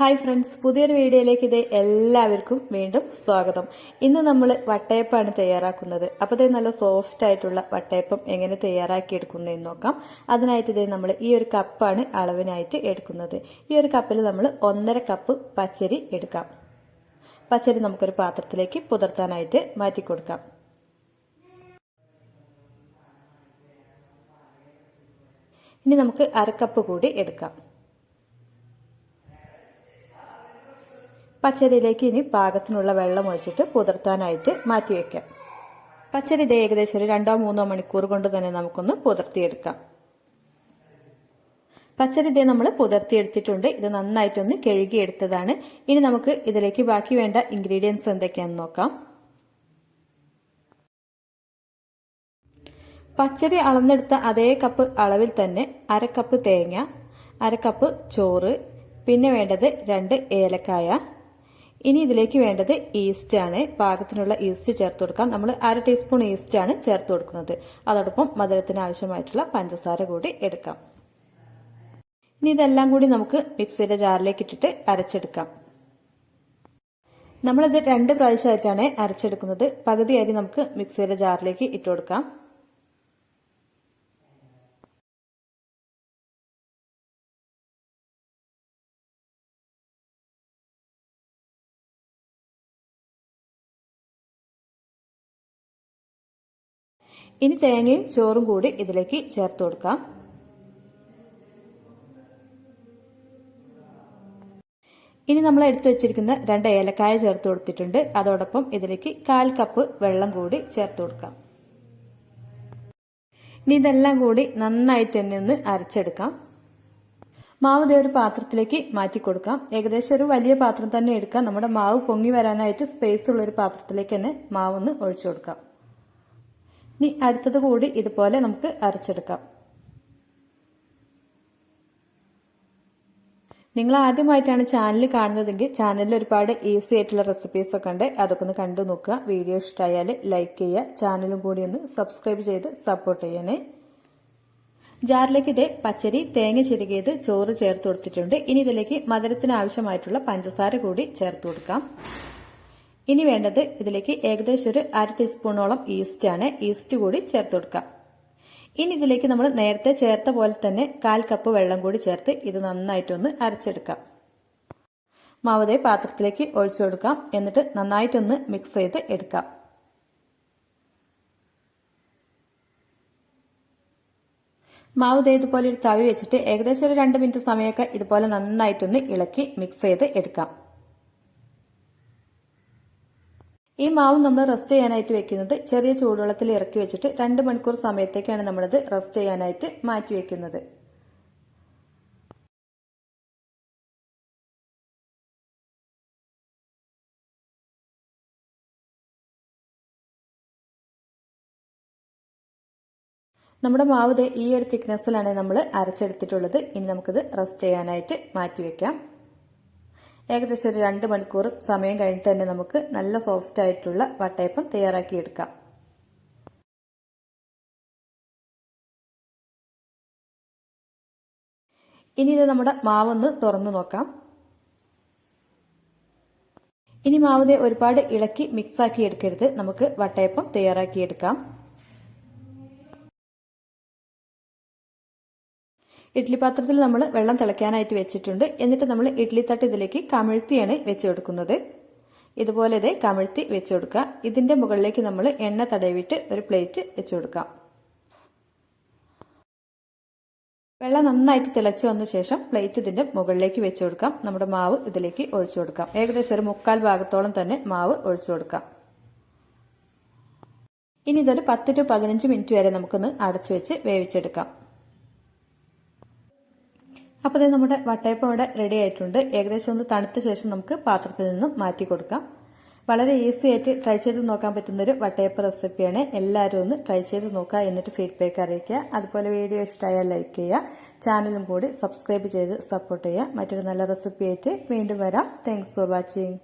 Hi friends പുതിയൊരു വീഡിയോയിലേക്ക് ഇത് എല്ലാവർക്കും വീണ്ടും സ്വാഗതം. ഇന്ന് നമ്മൾ വട്ടയപ്പാണ് തയ്യാറാക്കുന്നത്. അപ്പോൾ ഇത് നല്ല സോഫ്റ്റ് ആയിട്ടുള്ള വട്ടയപ്പം എങ്ങനെ തയ്യാറാക്കി എടുക്കുന്നതെന്ന് നോക്കാം. അതിനായിട്ട് ഇതേ നമ്മൾ ഈ ഒരു കപ്പാണ് അളവിനായിട്ട് എടുക്കുന്നത്. ഈ ഒരു കപ്പിൽ നമ്മൾ ഒന്നര കപ്പ് പച്ചരി എടുക്കാം. പച്ചരി നമുക്കൊരു പാത്രത്തിലേക്ക് പുതർത്താനായിട്ട് മാറ്റി കൊടുക്കാം. ഇനി നമുക്ക് അരക്കപ്പ് കൂടി എടുക്കാം. പച്ചരിയിലേക്ക് ഇനി പാകത്തിനുള്ള വെള്ളം ഒഴിച്ചിട്ട് പുതിർത്താനായിട്ട് മാറ്റിവെക്കാം പച്ചരി ഇത് ഏകദേശം ഒരു രണ്ടോ മൂന്നോ മണിക്കൂർ കൊണ്ട് തന്നെ നമുക്കൊന്ന് പുതിർത്തിയെടുക്കാം. പച്ചരി ഇതേ നമ്മൾ പുതിർത്തിയെടുത്തിട്ടുണ്ട്. ഇത് നന്നായിട്ടൊന്ന് കഴുകിയെടുത്തതാണ്. ഇനി നമുക്ക് ഇതിലേക്ക് ബാക്കി വേണ്ട ഇൻഗ്രീഡിയൻസ് എന്തൊക്കെയാണെന്ന് നോക്കാം. പച്ചരി അളന്നെടുത്ത അതേ കപ്പ് അളവിൽ തന്നെ അര കപ്പ് തേങ്ങ അര കപ്പ് ചോറ് പിന്നെ വേണ്ടത് രണ്ട് ഏലക്കായ ഇനി ഇതിലേക്ക് വേണ്ടത് ഈസ്റ്റ് ആണ്. പാകത്തിനുള്ള ഈസ്റ്റ് ചേർത്ത് കൊടുക്കാം. നമ്മൾ അര ടീസ്പൂൺ ഈസ്റ്റ് ആണ് ചേർത്ത് കൊടുക്കുന്നത്. അതോടൊപ്പം മധുരത്തിന് ആവശ്യമായിട്ടുള്ള പഞ്ചസാര കൂടി എടുക്കാം. ഇനി ഇതെല്ലാം കൂടി നമുക്ക് മിക്സിയുടെ ജാറിലേക്ക് ഇട്ടിട്ട് അരച്ചെടുക്കാം. നമ്മളിത് രണ്ട് പ്രാവശ്യമായിട്ടാണ് അരച്ചെടുക്കുന്നത്. പകുതി അരി നമുക്ക് മിക്സിയുടെ ജാറിലേക്ക് ഇട്ട് കൊടുക്കാം. ഇനി തേങ്ങയും ചോറും കൂടി ഇതിലേക്ക് ചേർത്ത് കൊടുക്കാം. ഇനി നമ്മൾ എടുത്തു വെച്ചിരിക്കുന്ന രണ്ട് ഏലക്കായ ചേർത്ത് കൊടുത്തിട്ടുണ്ട്. അതോടൊപ്പം ഇതിലേക്ക് കാൽ കപ്പ് വെള്ളം കൂടി ചേർത്ത് കൊടുക്കാം. ഇനി ഇതെല്ലാം കൂടി നന്നായിട്ട് തന്നെ ഒന്ന് അരച്ചെടുക്കാം. മാവ് ഒരു പാത്രത്തിലേക്ക് മാറ്റി കൊടുക്കാം. ഏകദേശം ഒരു വലിയ പാത്രം തന്നെ എടുക്കാം. നമ്മുടെ മാവ് പൊങ്ങി വരാനായിട്ട് സ്പേസ് ഉള്ള ഒരു പാത്രത്തിലേക്ക് തന്നെ മാവ് ഒന്ന് ഒഴിച്ചു കൊടുക്കാം. ഇനി അടുത്തത് കൂടി ഇതുപോലെ നമുക്ക് അരച്ചെടുക്കാം. നിങ്ങൾ ആദ്യമായിട്ടാണ് ചാനൽ കാണുന്നതെങ്കിൽ ചാനലിൽ ഒരുപാട് ഈസി ആയിട്ടുള്ള റെസിപ്പീസ് ഒക്കെ ഉണ്ട്. അതൊക്കെ ഒന്ന് കണ്ടു നോക്കുക. വീഡിയോ ഇഷ്ടമായാൽ ലൈക്ക് ചെയ്യുക. ചാനലും കൂടി ഒന്ന് സബ്സ്ക്രൈബ് ചെയ്ത് സപ്പോർട്ട് ചെയ്യണേ. ജാറിലേക്ക് ഇതേ പച്ചരി തേങ്ങ ചിരുകിയത് ചോറ് ചേർത്ത് കൊടുത്തിട്ടുണ്ട്. ഇനി ഇതിലേക്ക് മധുരത്തിന് ആവശ്യമായിട്ടുള്ള പഞ്ചസാര കൂടി ചേർത്ത് കൊടുക്കാം. ഇനി വേണ്ടത് ഇതിലേക്ക് ഏകദേശം ഒരു അര ടീസ്പൂണോളം ഈസ്റ്റ് ആണ്. ഈസ്റ്റ് കൂടി ചേർത്ത് കൊടുക്കാം. ഇനി ഇതിലേക്ക് നമ്മൾ നേരത്തെ ചേർത്ത പോലെ തന്നെ കാൽ കപ്പ് വെള്ളം കൂടി ചേർത്ത് ഇത് നന്നായിട്ടൊന്ന് അരച്ചെടുക്കാം. മാവതേ പാത്രത്തിലേക്ക് ഒഴിച്ചു കൊടുക്കാം. എന്നിട്ട് നന്നായിട്ടൊന്ന് മിക്സ് ചെയ്ത് എടുക്കാം. മാവ് ദേ ഇതുപോലെ ഒരു തവി വെച്ചിട്ട് ഏകദേശം ഒരു രണ്ട് മിനിറ്റ് സമയമൊക്കെ ഇതുപോലെ നന്നായിട്ടൊന്ന് ഇളക്കി മിക്സ് ചെയ്ത് എടുക്കാം. ഈ മാവ് നമ്മൾ റെസ്റ്റ് ചെയ്യാനായിട്ട് വെക്കുന്നത് ചെറിയ ചൂടുവെള്ളത്തിൽ ഇറക്കി വെച്ചിട്ട് രണ്ട് മണിക്കൂർ സമയത്തേക്കാണ് നമ്മളിത് റെസ്റ്റ് ചെയ്യാനായിട്ട് മാറ്റി വെക്കുന്നത്. നമ്മുടെ മാവ് ഈ ഒരു തിക്നെസ്സിലാണ് നമ്മൾ അരച്ചെടുത്തിട്ടുള്ളത്. ഇനി നമുക്കിത് റെസ്റ്റ് ചെയ്യാനായിട്ട് മാറ്റി വെക്കാം. ഏകദേശം ഒരു രണ്ട് മണിക്കൂർ സമയം കഴിഞ്ഞിട്ട് തന്നെ നമുക്ക് നല്ല സോഫ്റ്റ് ആയിട്ടുള്ള വട്ടയപ്പം തയ്യാറാക്കിയെടുക്കാം ഇനി ഇത് നമ്മുടെ മാവൊന്ന് തുറന്നു നോക്കാം. ഇനി മാവിനെ ഒരുപാട് ഇളക്കി മിക്സ് ആക്കി എടുക്കരുത്. നമുക്ക് വട്ടയപ്പം തയ്യാറാക്കിയെടുക്കാം ഇഡ്ഡലി പാത്രത്തിൽ നമ്മൾ വെള്ളം തിളയ്ക്കാനായിട്ട് വെച്ചിട്ടുണ്ട്. എന്നിട്ട് നമ്മൾ ഇഡ്ഡലി തട്ട് ഇതിലേക്ക് കമിഴ്ത്തിയാണ് വെച്ച് കൊടുക്കുന്നത് ഇതുപോലെ ഇതേ കമിഴ്ത്തി വെച്ച് കൊടുക്കുക ഇതിന്റെ മുകളിലേക്ക് നമ്മൾ എണ്ണ തടവിട്ട് ഒരു പ്ലേറ്റ് വെച്ച് കൊടുക്കാം വെള്ളം നന്നായിട്ട് തിളച്ചു വന്ന ശേഷം പ്ലേറ്റ് ഇതിന്റെ മുകളിലേക്ക് വെച്ച് കൊടുക്കാം നമ്മുടെ മാവ് ഇതിലേക്ക് ഒഴിച്ചു കൊടുക്കാം. ഏകദേശം ഒരു മുക്കാൽ ഭാഗത്തോളം തന്നെ മാവ് ഒഴിച്ചു കൊടുക്കാം. ഇനി ഇതൊരു പത്ത് ടു പതിനഞ്ച് മിനിറ്റ് വരെ നമുക്കൊന്ന് അടച്ചു വെച്ച് വേവിച്ചെടുക്കാം. അപ്പോൾ ഇത് നമ്മുടെ വട്ടയപ്പം ഇവിടെ റെഡി ആയിട്ടുണ്ട്. ഏകദേശം ഒന്ന് തണുത്ത ശേഷം നമുക്ക് പാത്രത്തിൽ നിന്നും മാറ്റി കൊടുക്കാം. വളരെ ഈസി ആയിട്ട് ട്രൈ ചെയ്ത് നോക്കാൻ പറ്റുന്നൊരു വട്ടയപ്പ റെസിപ്പിയാണ് എല്ലാവരും ഒന്ന് ട്രൈ ചെയ്ത് നോക്കുക എന്നിട്ട് ഫീഡ്ബാക്ക് അറിയിക്കുക. അതുപോലെ വീഡിയോ ഇഷ്ടമായാൽ ലൈക്ക് ചെയ്യുക. ചാനലും കൂടി സബ്സ്ക്രൈബ് ചെയ്ത് സപ്പോർട്ട് ചെയ്യുക. മറ്റൊരു നല്ല റെസിപ്പി ആയിട്ട് വീണ്ടും വരാം. Thanks for watching